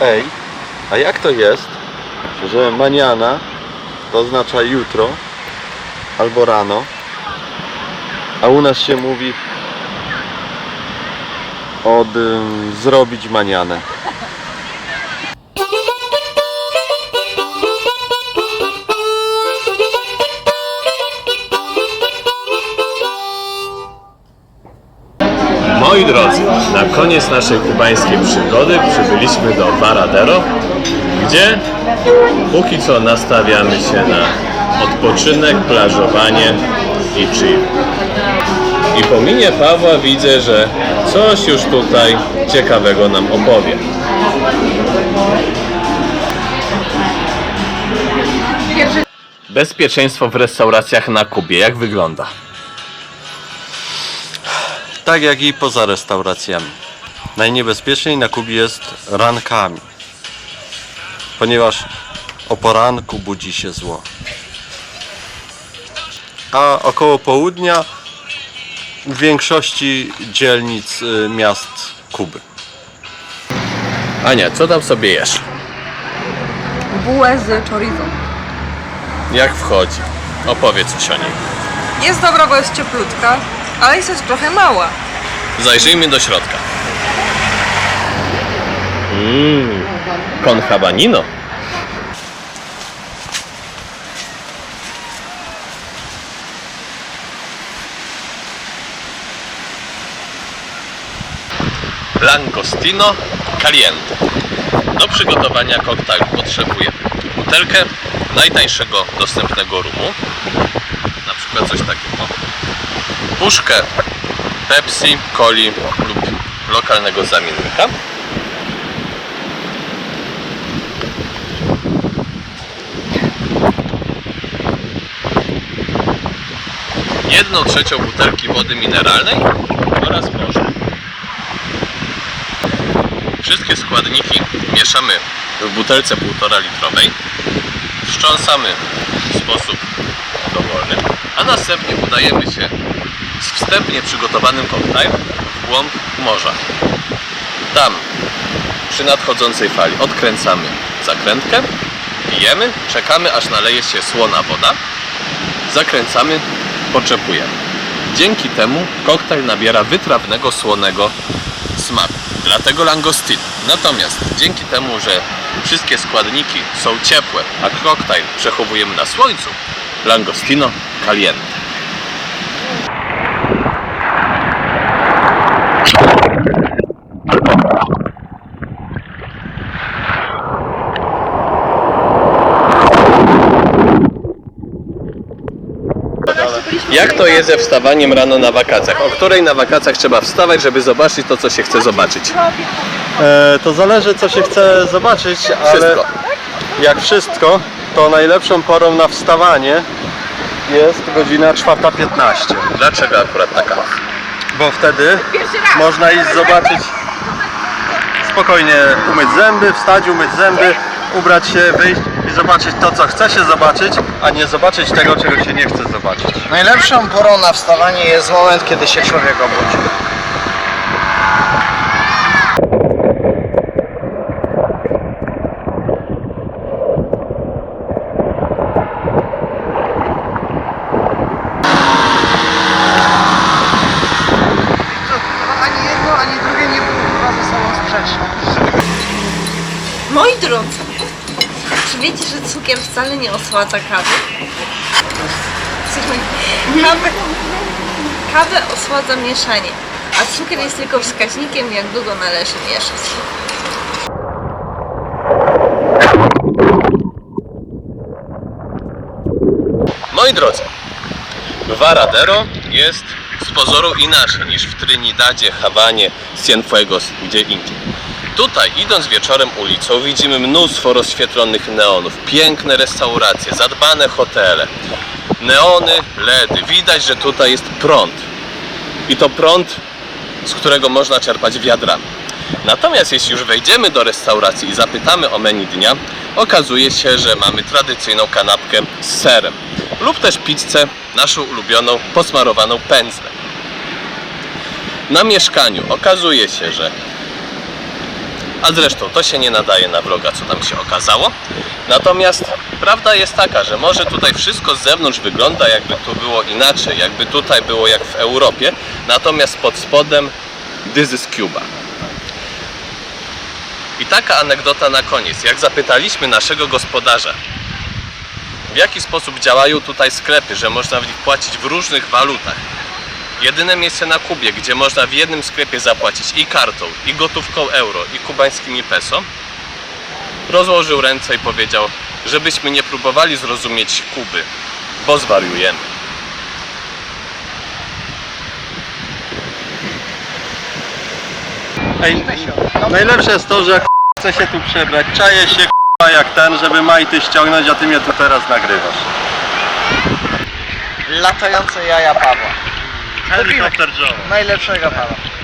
Ej, a jak to jest, że maniana to oznacza jutro albo rano, a u nas się mówi od ym, zrobić manianę. Moi drodzy, na koniec naszej kubańskiej przygody przybyliśmy do Varadero, gdzie póki co nastawiamy się na odpoczynek, plażowanie i chill. I po minie Pawła widzę, że coś już tutaj ciekawego nam opowie. Bezpieczeństwo w restauracjach na Kubie, jak wygląda? Tak jak i poza restauracjami. Najniebezpieczniej na Kubie jest rankami, ponieważ o poranku budzi się zło. A około południa w większości dzielnic y, miast Kuby. Ania, co tam sobie jesz? bułę z chorizo. Jak wchodzi? Opowiedz coś o niej. Jest dobra, bo jest cieplutka, ale jest trochę mała. Zajrzyjmy do środka. Mmm, con habanino. Langostino caliente. Do przygotowania koktajlu potrzebuję butelkę najtańszego dostępnego rumu, na przykład coś takiego, puszkę Pepsi, Coli lub lokalnego zamiennika. Jedną trzecią butelki wody mineralnej oraz morza. Wszystkie składniki mieszamy w butelce 1,5 litrowej. Wstrząsamy w sposób dowolny, a następnie udajemy się z wstępnie przygotowanym koktajlem w głąb morza. Tam, przy nadchodzącej fali, odkręcamy zakrętkę, pijemy, czekamy aż naleje się słona woda, zakręcamy, poczepujemy. Dzięki temu koktajl nabiera wytrawnego, słonego smaku. Dlatego langostino. Natomiast dzięki temu, że wszystkie składniki są ciepłe, a koktajl przechowujemy na słońcu, langostino caliente. Jak to jest ze wstawaniem rano na wakacjach? O której na wakacjach trzeba wstawać, żeby zobaczyć to, co się chce zobaczyć? E, to zależy co się chce zobaczyć, ale Wszystko. jak wszystko, to najlepszą porą na wstawanie jest godzina 4.15. Dlaczego akurat taka? bo wtedy można iść zobaczyć spokojnie umyć zęby, wstać, umyć zęby, ubrać się, wyjść i zobaczyć to co chce się zobaczyć, a nie zobaczyć tego czego się nie chce zobaczyć. Najlepszą porą na wstawanie jest moment, kiedy się człowiek obudzi. Ani jedno, ani drugie nie było chyba ze sobą sprzeczne. Moi drodzy, wiecie, że cukier wcale nie osładza kawy? Kawę, kawę osładza mieszanie, a cukier jest tylko wskaźnikiem, jak długo należy mieszać. Moi drodzy, Varadero jest z pozoru inaczej niż w Trinidadzie, Hawanie, Cienfuegos, gdzie indziej. Tutaj, idąc wieczorem ulicą, widzimy mnóstwo rozświetlonych neonów, piękne restauracje, zadbane hotele, neony, LEDy. Widać, że tutaj jest prąd. I to prąd, z którego można czerpać wiadrami. Natomiast jeśli już wejdziemy do restauracji i zapytamy o menu dnia, okazuje się, że mamy tradycyjną kanapkę z serem lub też pizzę, naszą ulubioną, posmarowaną pędzlem. Na mieszkaniu okazuje się, że A zresztą to się nie nadaje na vloga, co tam się okazało. Natomiast prawda jest taka, że może tutaj wszystko z zewnątrz wygląda jakby tu było inaczej, jakby tutaj było jak w Europie, natomiast pod spodem this is Cuba. I taka anegdota na koniec. Jak zapytaliśmy naszego gospodarza, w jaki sposób działają tutaj sklepy, że można w nich płacić w różnych walutach. Jedyne miejsce na Kubie, gdzie można w jednym sklepie zapłacić i kartą, i gotówką euro, i kubańskimi peso, rozłożył ręce i powiedział, żebyśmy nie próbowali zrozumieć Kuby, bo zwariujemy. Ej, najlepsze jest to, że jak chce się tu przebrać, czaje się jak ten, żeby majty ściągnąć, a ty mnie tu teraz nagrywasz. Latające jaja Pawła. Helikopter Joe. Najlepszego Pawła.